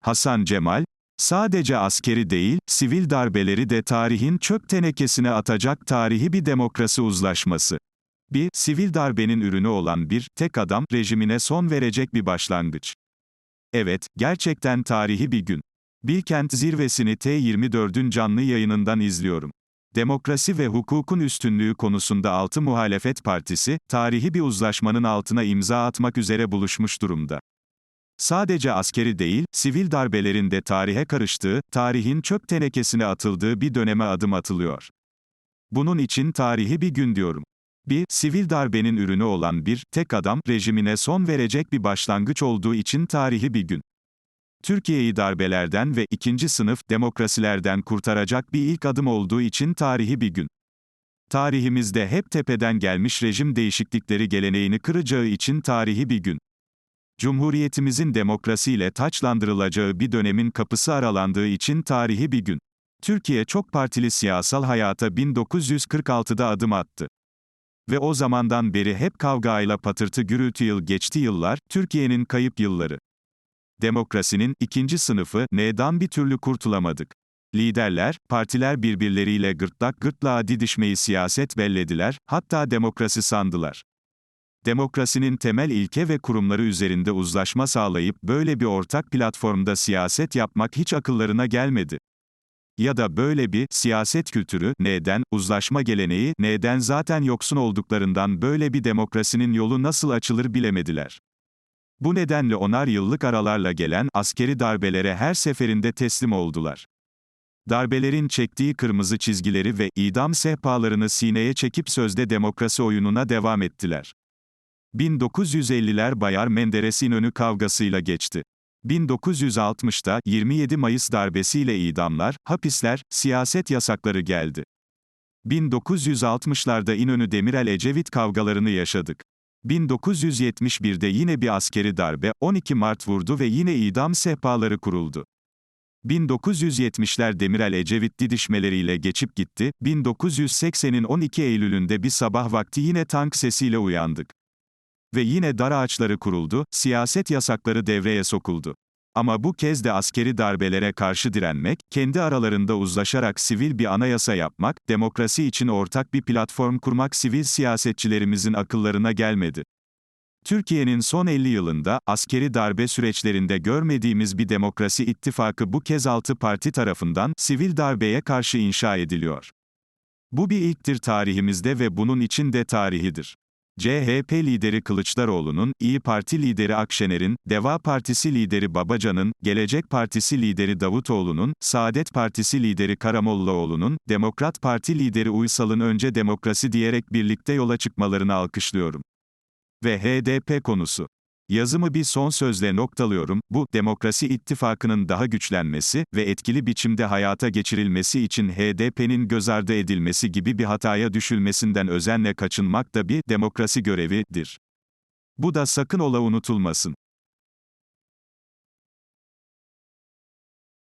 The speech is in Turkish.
Hasan Cemal, sadece askeri değil, sivil darbeleri de tarihin çöp tenekesine atacak tarihi bir demokrasi uzlaşması. Bir, sivil darbenin ürünü olan bir, tek adam, rejimine son verecek bir başlangıç. Evet, gerçekten tarihi bir gün. Bilkent zirvesini T24'ün canlı yayınından izliyorum. Demokrasi ve hukukun üstünlüğü konusunda altı muhalefet partisi, tarihi bir uzlaşmanın altına imza atmak üzere buluşmuş durumda. Sadece askeri değil, sivil darbelerin de tarihe karıştığı, tarihin çöp tenekesine atıldığı bir döneme adım atılıyor. Bunun için tarihi bir gün diyorum. Bir, sivil darbenin ürünü olan bir, tek adam, rejimine son verecek bir başlangıç olduğu için tarihi bir gün. Türkiye'yi darbelerden ve ikinci sınıf demokrasilerden kurtaracak bir ilk adım olduğu için tarihi bir gün. Tarihimizde hep tepeden gelmiş rejim değişiklikleri geleneğini kıracağı için tarihi bir gün. Cumhuriyetimizin demokrasiyle taçlandırılacağı bir dönemin kapısı aralandığı için tarihi bir gün. Türkiye çok partili siyasal hayata 1946'da adım attı. Ve o zamandan beri hep kavgayla patırtı gürültü yıl geçti yıllar, Türkiye'nin kayıp yılları. Demokrasinin ikinci sınıfı neden bir türlü kurtulamadık. Liderler, partiler birbirleriyle gırtlak gırtlağa didişmeyi siyaset bellediler, hatta demokrasi sandılar. Demokrasinin temel ilke ve kurumları üzerinde uzlaşma sağlayıp böyle bir ortak platformda siyaset yapmak hiç akıllarına gelmedi. Ya da böyle bir siyaset kültürü neden, uzlaşma geleneği neden zaten yoksun olduklarından böyle bir demokrasinin yolu nasıl açılır bilemediler. Bu nedenle onar yıllık aralarla gelen askeri darbelere her seferinde teslim oldular. Darbelerin çektiği kırmızı çizgileri ve idam sehpalarını sineye çekip sözde demokrasi oyununa devam ettiler. 1950'ler Bayar Menderes İnönü kavgasıyla geçti. 1960'da 27 Mayıs darbesiyle idamlar, hapisler, siyaset yasakları geldi. 1960'larda İnönü Demirel Ecevit kavgalarını yaşadık. 1971'de yine bir askeri darbe, 12 Mart vurdu ve yine idam sehpaları kuruldu. 1970'ler Demirel Ecevit didişmeleriyle geçip gitti, 1980'in 12 Eylül'ünde bir sabah vakti yine tank sesiyle uyandık. Ve yine dar ağaçları kuruldu, siyaset yasakları devreye sokuldu. Ama bu kez de askeri darbelere karşı direnmek, kendi aralarında uzlaşarak sivil bir anayasa yapmak, demokrasi için ortak bir platform kurmak sivil siyasetçilerimizin akıllarına gelmedi. Türkiye'nin son 50 yılında, askeri darbe süreçlerinde görmediğimiz bir demokrasi ittifakı bu kez altı parti tarafından, sivil darbeye karşı inşa ediliyor. Bu bir ilktir tarihimizde ve bunun için de tarihidir. CHP lideri Kılıçdaroğlu'nun, İyi Parti lideri Akşener'in, Deva Partisi lideri Babacan'ın, Gelecek Partisi lideri Davutoğlu'nun, Saadet Partisi lideri Karamollaoğlu'nun, Demokrat Parti lideri Uysal'ın önce demokrasi diyerek birlikte yola çıkmalarını alkışlıyorum. Ve HDP konusu. Yazımı bir son sözle noktalıyorum, bu, demokrasi ittifakının daha güçlenmesi ve etkili biçimde hayata geçirilmesi için HDP'nin göz ardı edilmesi gibi bir hataya düşülmesinden özenle kaçınmak da bir demokrasi görevidir. Bu da sakın ola unutulmasın.